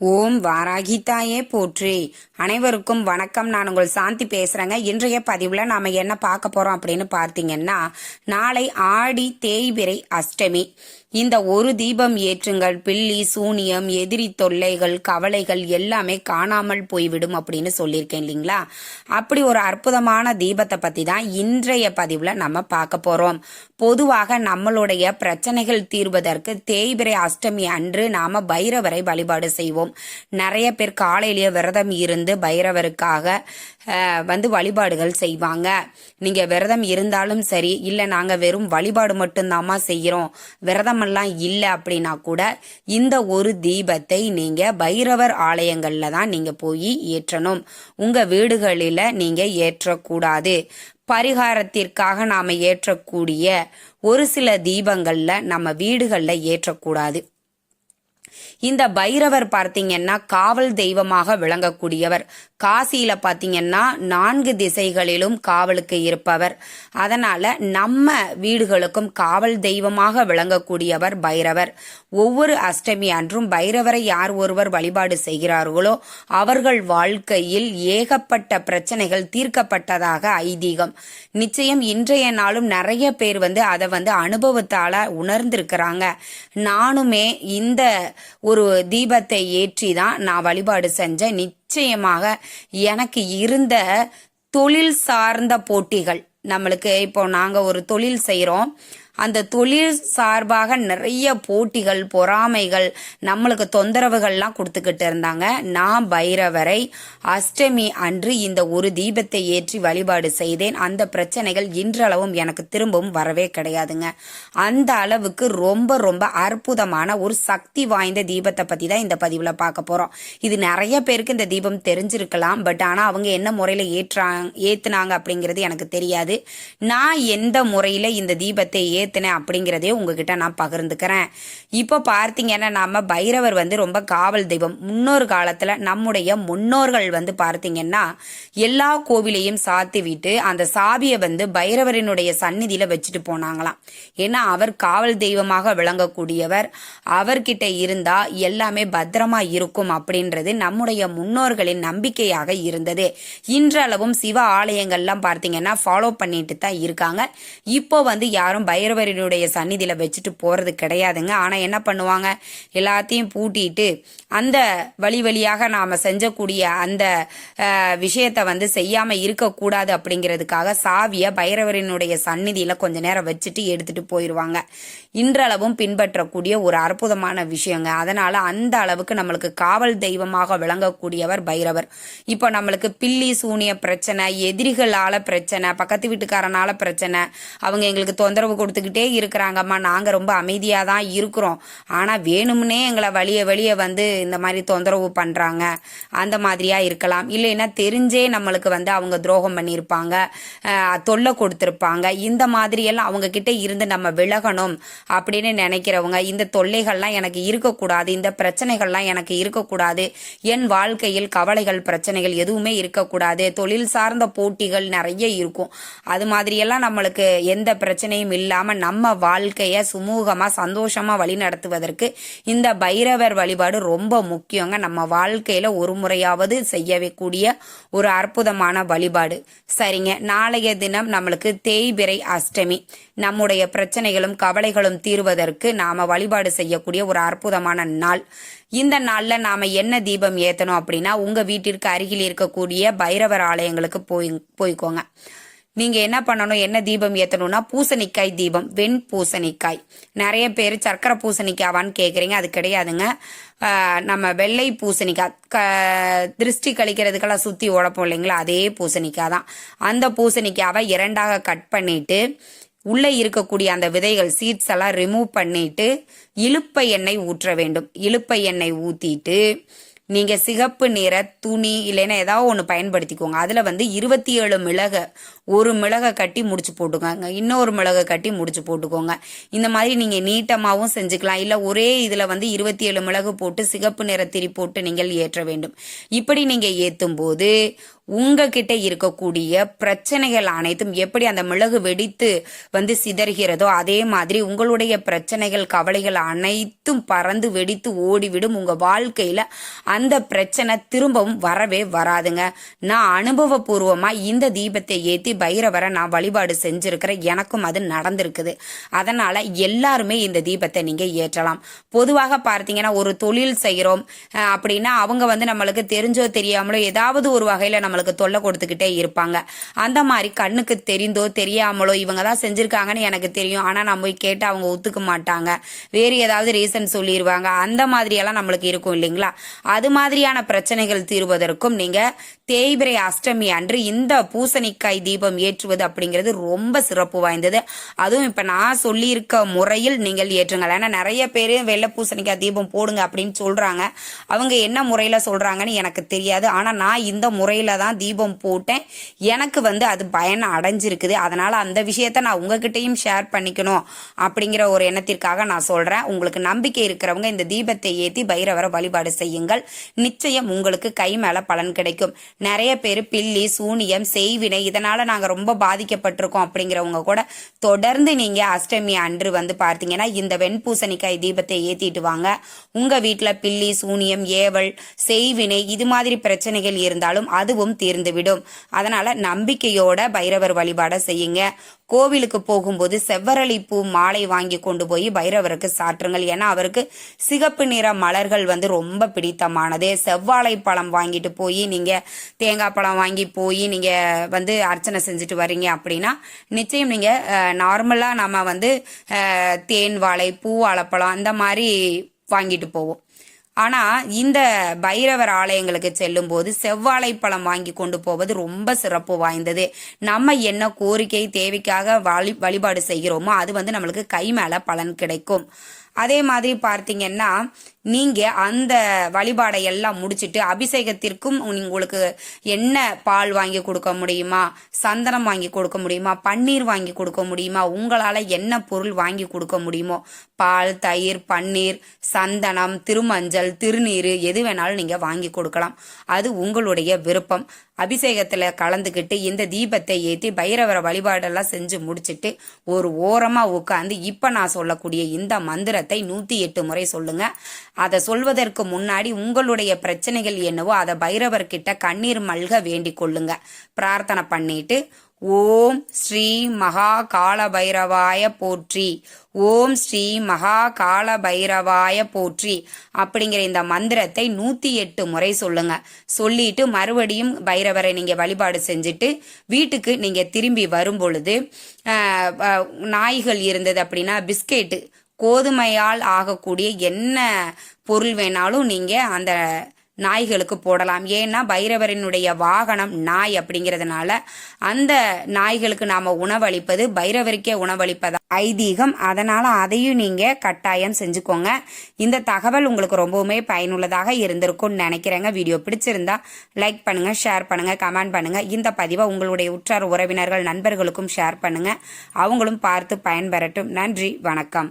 ஓம் வாராகிதாயே போற்றி. அனைவருக்கும் வணக்கம். நான் உங்கள் சாந்தி பேசுறேங்க. இன்றைய பதிவுல நாம என்ன பார்க்க போறோம் அப்படின்னு பார்த்தீங்கன்னா நாளை ஆடி தேய்பிரை அஷ்டமி. இந்த ஒரு தீபம் ஏற்றுங்கள். பில்லி சூனியம் எதிரி தொல்லைகள் கவலைகள் எல்லாமே காணாமல் போய்விடும் அப்படின்னு சொல்லியிருக்கேன் இல்லைங்களா? அப்படி ஒரு அற்புதமான தீபத்தை பத்தி தான் இன்றைய பதிவுல நம்ம பார்க்க போறோம். பொதுவாக நம்மளுடைய பிரச்சனைகள் தீர்வதற்கு தேய்பிரை அஷ்டமி அன்று நாம பைரவரை வழிபாடு செய்வோம். நிறைய பேர் காலையிலேயே விரதம் இருந்து பைரவருக்காக வந்து வழிபாடுகள் செய்வாங்க. நீங்க விரதம் இருந்தாலும் சரி இல்ல நாங்க வெறும் வழிபாடு மட்டும்தாம்மா செய்யறோம். விரதமெல்லாம் இல்லை அப்படின்னா கூட இந்த ஒரு தீபத்தை நீங்க பைரவர் ஆலயங்கள்ல தான் நீங்க போய் ஏற்றணும். உங்க வீடுகளில நீங்க ஏற்றக்கூடாது. பரிகாரத்திற்காக நாம ஏற்றக்கூடிய ஒரு சில தீபங்கள்ல நம்ம வீடுகளில் ஏற்றக்கூடாது. இந்த பைரவர் பார்த்தீங்கன்னா காவல் தெய்வமாக விளங்கக்கூடியவர். காசியில பார்த்தீங்கன்னா நான்கு திசைகளிலும் காவலுக்கு இருப்பவர். அதனால நம்ம வீடுகளுக்கும் காவல் தெய்வமாக விளங்கக்கூடியவர் பைரவர். ஒவ்வொரு அஷ்டமி அன்றும் பைரவரை யார் ஒருவர் வழிபாடு செய்கிறார்களோ அவர்கள் வாழ்க்கையில் ஏகப்பட்ட பிரச்சனைகள் தீர்க்கப்பட்டதாக ஐதீகம். நிச்சயம் இன்றைய நாளும் நிறைய பேர் வந்து அதை வந்து அனுபவத்தால உணர்ந்திருக்கிறாங்க. நானுமே இந்த ஒரு தீபத்தை ஏற்றி தான் நான் வழிபாடு செஞ்சேன். நிச்சயமாக எனக்கு இருந்த தொழில் சார்ந்த போட்டிகள் நம்மளுக்கு இப்போ நாங்கள் ஒரு தொழில் செய்கிறோம் அந்த தொழில் சார்பாக நிறைய போட்டிகள் பொறாமைகள் நம்மளுக்கு தொந்தரவுகள்லாம் கொடுத்துக்கிட்டு இருந்தாங்க. நான் பைரவரை அஷ்டமி அன்று இந்த ஒரு தீபத்தை ஏற்றி வழிபாடு செய்தேன். அந்த பிரச்சனைகள் இன்றளவும் எனக்கு திரும்பவும் வரவே கிடையாதுங்க. அந்த அளவுக்கு ரொம்ப ரொம்ப அற்புதமான ஒரு சக்தி வாய்ந்த தீபத்தை பற்றி தான் இந்த பதிவில் பார்க்க போகிறோம் இது நிறைய பேருக்கு இந்த தீபம் தெரிஞ்சிருக்கலாம். பட் ஆனால் அவங்க என்ன முறையில் ஏற்றா ஏற்றுனாங்க அப்படிங்கிறது எனக்கு தெரியாது. நான் எந்த முறையில் இந்த தீபத்தை ஏத்துனேன் அப்படிங்கிறதையும் உங்ககிட்ட நான் பகிர்ந்துக்கிறேன். இப்போ பார்த்தீங்கன்னா நாம பைரவர் வந்து ரொம்ப காவல் தெய்வம். முன்னொரு காலத்தில் நம்முடைய முன்னோர்கள் வந்து பார்த்தீங்கன்னா எல்லா கோவிலையும் சாத்தி விட்டு அந்த சாவியை வந்து பைரவரினுடைய சந்நிதியில வச்சுட்டு போனாங்களாம். ஏன்னா அவர் காவல் தெய்வமாக விளங்கக்கூடியவர். அவர்கிட்ட இருந்தா எல்லாமே பத்திரமா இருக்கும் அப்படின்றது நம்முடைய முன்னோர்களின் நம்பிக்கையாக இருந்தது. இன்றளவும் சிவ ஆலயங்கள்லாம் பார்த்தீங்கன்னா ஃபாலோ பண்ணிட்டு தான் இருக்காங்க. இப்போ வந்து யாரும் ஆண்டவரினுடைய சந்நிதியில் வச்சுட்டு போறது கிடையாதுங்க. ஆனா என்ன பண்ணுவாங்க? எல்லாத்தையும் பூட்டிட்டு அந்த வழி வழியாக நாம செஞ்சக்கூடிய அந்த விஷயத்தை வந்து செய்யாம இருக்கக்கூடாது அப்படிங்கிறதுக்காக சாவியை பைரவரினுடைய சந்நிதியில் கொஞ்ச நேரம் வச்சுட்டு எடுத்துட்டு போயிடுவாங்க இன்றளவும் பின்பற்றக்கூடிய ஒரு அற்புதமான விஷயங்க. அதனால அந்த அளவுக்கு நம்மளுக்கு காவல் தெய்வமாக விளங்கக்கூடியவர் பைரவர். இப்போ நம்மளுக்கு பில்லி சூனிய பிரச்சனை எதிரிகளால பிரச்சனை பக்கத்து வீட்டுக்காரனால பிரச்சனை அவங்க எங்களுக்கு தொந்தரவு கொடுத்துக்கிட்டு இருக்கிறாங்கம்மா. நாங்கள் ரொம்ப அமைதியாக தான் இருக்கிறோம். ஆனால் வேணும்னே எங்களை வழிய வழிய வந்து இந்த மாதிரி தொந்தரவு பண்ணுறாங்க அந்த மாதிரியாக இருக்கலாம். இல்லைன்னா தெரிஞ்சே நம்மளுக்கு வந்து அவங்க துரோகம் பண்ணியிருப்பாங்க. தொல்லை கொடுத்துருப்பாங்க. இந்த மாதிரியெல்லாம் அவங்கக்கிட்ட அவங்க கிட்ட இருந்து நம்ம விலகணும் அப்படின்னு நினைக்கிறவங்க இந்த தொல்லைகள்லாம் எனக்கு இருக்கக்கூடாது இந்த பிரச்சனைகள்லாம் எனக்கு இருக்கக்கூடாது என் வாழ்க்கையில் கவலைகள் பிரச்சனைகள் எதுவுமே இருக்கக்கூடாது தொழில் சார்ந்த போட்டிகள் நிறைய இருக்கும். அது மாதிரியெல்லாம் நம்மளுக்கு எந்த பிரச்சனையும் இல்லாமல் இல்லாம நம்ம வாழ்க்கைய சுமூகமா சந்தோஷமா வழி நடத்துவதற்கு இந்த பைரவர் வழிபாடு ரொம்ப முக்கியங்க. நம்ம வாழ்க்கையில ஒரு முறையாவது செய்யக்கூடிய ஒரு அற்புதமான வழிபாடு. சரிங்க. நாளைய தினம் நம்மளுக்கு தேய்பிறை அஷ்டமி. நம்முடைய பிரச்சனைகளும் கவலைகளும் தீர்வதற்கு நாம வழிபாடு செய்யக்கூடிய ஒரு அற்புதமான நாள். இந்த நாள்ல நாம என்ன தீபம் ஏத்தணும் அப்படின்னா உங்க வீட்டிற்கு அருகில் இருக்கக்கூடிய பைரவர் ஆலயங்களுக்கு போய் போய்க்கோங்க. நீங்க என்ன பண்ணணும்? என்ன தீபம் ஏத்தணும்னா பூசணிக்காய் தீபம் வெண் பூசணிக்காய். நிறைய பேர் சர்க்கரை பூசணிக்காவான்னு கேக்குறீங்க. அது கிடையாதுங்க. நம்ம வெள்ளை பூசணிக்காய் க திருஷ்டி கழிக்கிறதுக்கெல்லாம் சுத்தி உழப்போம் இல்லைங்களா? அதே பூசணிக்காய் தான். அந்த பூசணிக்காவை இரண்டாக கட் பண்ணிட்டு உள்ளே இருக்கக்கூடிய அந்த விதைகள் சீட்ஸ் எல்லாம் ரிமூவ் பண்ணிட்டு இலுப்பை எண்ணெய் ஊற்ற வேண்டும். இலுப்பை எண்ணெய் ஊத்திட்டு நீங்க சிகப்பு நிற துணி இல்லைன்னா ஏதாவது ஒன்று பயன்படுத்திக்கோங்க. அதில் வந்து இருபத்தி ஏழு மிளகை ஒரு மிளகை கட்டி முடிச்சு போட்டுக்கோங்க. இன்னொரு மிளகை கட்டி முடிச்சு போட்டுக்கோங்க. இந்த மாதிரி நீங்க நீட்டமாகவும் செஞ்சுக்கலாம். இல்லை ஒரே இதில் வந்து இருபத்தி ஏழு மிளகு போட்டு சிகப்பு நிற திரி போட்டு நீங்கள் ஏற்ற வேண்டும். இப்படி நீங்க ஏற்றும் போது உங்ககிட்ட இருக்கக்கூடிய பிரச்சனைகள் அனைத்தும் எப்படி அந்த மிளகு வெடித்து வந்து சிதறுகிறதோ அதே மாதிரி உங்களுடைய பிரச்சனைகள் கவலைகள் அனைத்தும் பறந்து வெடித்து ஓடிவிடும். உங்க வாழ்க்கையில அந்த பிரச்சனை திரும்பவும் வரவே வராதுங்க. நான் அனுபவபூர்வமா இந்த தீபத்தை ஏத்தி பைரவரை நான் வழிபாடு செஞ்சிருக்கிறேன் எனக்கும் அது நடந்திருக்குது. அதனால எல்லாருமே இந்த தீபத்தை நீங்க ஏற்றலாம். பொதுவாக பார்த்தீங்கன்னா ஒரு தொழில் செய்கிறோம் அப்படின்னா அவங்க வந்து நம்மளுக்கு தெரிஞ்சோ தெரியாமலோ ஏதாவது ஒரு வகையில நம்மளுக்கு தொல்லை கொடுத்துக்கிட்டே இருப்பாங்க. அந்த மாதிரி கண்ணுக்கு தெரிந்தோ தெரியாமலோ இவங்க தான் செஞ்சிருக்காங்கன்னு எனக்கு தெரியும். ஆனா நான் போய் கேட்டு அவங்க ஒத்துக்க மாட்டாங்க. வேறு ஏதாவது ரீசன் சொல்லிடுவாங்க அந்த மாதிரியெல்லாம் நம்மளுக்கு இருக்கும் இல்லைங்களா? அது மாதிரியான பிரச்சனைகள் தீர்வதற்கும் நீங்க தேய்பிரை அஷ்டமி அன்று இந்த பூசணிக்காய் தீபம் ஏற்றுவது அப்படிங்கிறது ரொம்ப சிறப்பு வாய்ந்தது. அதுவும் இப்ப நான் சொல்லியிருக்க முறையில் நீங்கள் ஏற்றுங்கள். ஏன்னா நிறைய பேர் வெள்ளை பூசணிக்காய் தீபம் போடுங்க அப்படின்னு சொல்றாங்க. அவங்க என்ன முறையில சொல்றாங்கன்னு எனக்கு தெரியாது. ஆனா நான் இந்த முறையில தான் தீபம் போட்டேன். எனக்கு வந்து அது பயன் அடைஞ்சிருக்குது. அதனால அந்த விஷயத்த நான் உங்ககிட்டயும் ஷேர் பண்ணிக்கணும் அப்படிங்கிற ஒரு எண்ணத்திற்காக நான் சொல்றேன். உங்களுக்கு நம்பிக்கை இருக்கிறவங்க இந்த தீபத்தை ஏத்தி பைரவரை வழிபாடு செய்யுங்கள். நிச்சயம் உங்களுக்கு கை மேல பலன் கிடைக்கும். நிறைய பேர் பில்லி சூனியம் செய்வினை இதனால நாங்க ரொம்ப பாதிக்கப்பட்டிருக்கோம் அப்படிங்கிறவங்க கூட தொடர்ந்து நீங்க அஷ்டமி அன்று வந்து பார்த்தீங்கன்னா இந்த வெண்பூசணிக்காய் தீபத்தை ஏத்திட்டு வாங்க. உங்க வீட்டுல பில்லி சூனியம் ஏவல் செய்வினை இது மாதிரி பிரச்சனைகள் இருந்தாலும் அதுவும் தீர்ந்துவிடும். அதனால நம்பிக்கையோட பைரவர் வழிபாட செய்யுங்க. கோவிலுக்கு போகும்போது செவ்வரளி பூ மாலை வாங்கி கொண்டு போய் பைரவருக்கு சாற்றுங்கள். ஏன்னா அவருக்கு சிகப்பு நிற மலர்கள் வந்து ரொம்ப சிறப்பானது செவ்வாழை பழம் வாங்கிட்டு போய் நீங்க தேங்காய் பழம் வாங்கி போய் நீங்க வந்து அர்ச்சனை செஞ்சுட்டு வர்றீங்க அப்படின்னா நிச்சயம் நீங்க நார்மலா நம்ம வந்து தேன் வாழை பூ வாழைப்பழம் அந்த மாதிரி வாங்கிட்டு போவோம். ஆனா இந்த பைரவர் ஆலயங்களுக்கு செல்லும் போது செவ்வாழை பழம் வாங்கி கொண்டு போவது ரொம்ப சிறப்பு வாய்ந்தது. நம்ம என்ன கோரிக்கை தேவைக்காக வழி வழிபாடு செய்கிறோமோ அது வந்து நம்மளுக்கு கை மேல பலன் கிடைக்கும். அதே மாதிரி பார்த்தீங்கன்னா நீங்க அந்த வழிபாடை எல்லாம் முடிச்சிட்டு அபிஷேகத்திற்கும் உங்களுக்கு என்ன பால் வாங்கி கொடுக்க முடியுமா? சந்தனம் வாங்கி கொடுக்க முடியுமா? பன்னீர் வாங்கி கொடுக்க முடியுமா? உங்களால என்ன பொருள் வாங்கி கொடுக்க முடியுமோ? பால் தயிர் பன்னீர் சந்தனம் திருமஞ்சள் திருநீர் எது வேணாலும் நீங்க வாங்கி கொடுக்கலாம். அது உங்களுடைய விருப்பம். அபிஷேகத்துல கலந்துக்கிட்டு இந்த தீபத்தை ஏற்றி பைரவர வழிபாடெல்லாம் செஞ்சு முடிச்சிட்டு ஒரு ஓரமா உட்காந்து இப்ப நான் சொல்லக்கூடிய இந்த மந்திரத்தை நூத்தி எட்டு முறை சொல்லுங்க. அதை சொல்வதற்கு முன்னாடி உங்களுடைய பிரச்சனைகள் என்னவோ அதை பைரவர்கிட்ட கண்ணீர் மல்க வேண்டிக் கொள்ளுங்க. பிரார்த்தனை பண்ணிட்டு ஓம் ஸ்ரீ மகா கால பைரவாய போற்றி ஓம் ஸ்ரீ மகா கால பைரவாய போற்றி அப்படிங்கிற இந்த மந்திரத்தை நூத்தி எட்டு முறை சொல்லுங்க. சொல்லிட்டு மறுபடியும் பைரவரை நீங்க வழிபாடு செஞ்சுட்டு வீட்டுக்கு நீங்க திரும்பி வரும் பொழுது நாய்கள் இருந்தது அப்படின்னா பிஸ்கெட்டு கோதுமையால் ஆகக்கூடிய என்ன பொருள் வேணாலும் நீங்கள் அந்த நாய்களுக்கு போடலாம். ஏன்னா பைரவரினுடைய வாகனம் நாய் அப்படிங்கிறதுனால அந்த நாய்களுக்கு நாம உணவளிப்பது பைரவருக்கே உணவளிப்பதா ஐதீகம். அதனால அதையும் நீங்க கட்டாயம் செஞ்சுக்கோங்க. இந்த தகவல் உங்களுக்கு ரொம்பவுமே பயனுள்ளதாக இருந்திருக்கும்னு நினைக்கிறேங்க. வீடியோ பிடிச்சிருந்தா லைக் பண்ணுங்க ஷேர் பண்ணுங்க கமெண்ட் பண்ணுங்க. இந்த பதிவை உங்களுடைய உற்றார் உறவினர்கள் நண்பர்களுக்கும் ஷேர் பண்ணுங்க. அவங்களும் பார்த்து பயன்பெறட்டும். நன்றி வணக்கம்.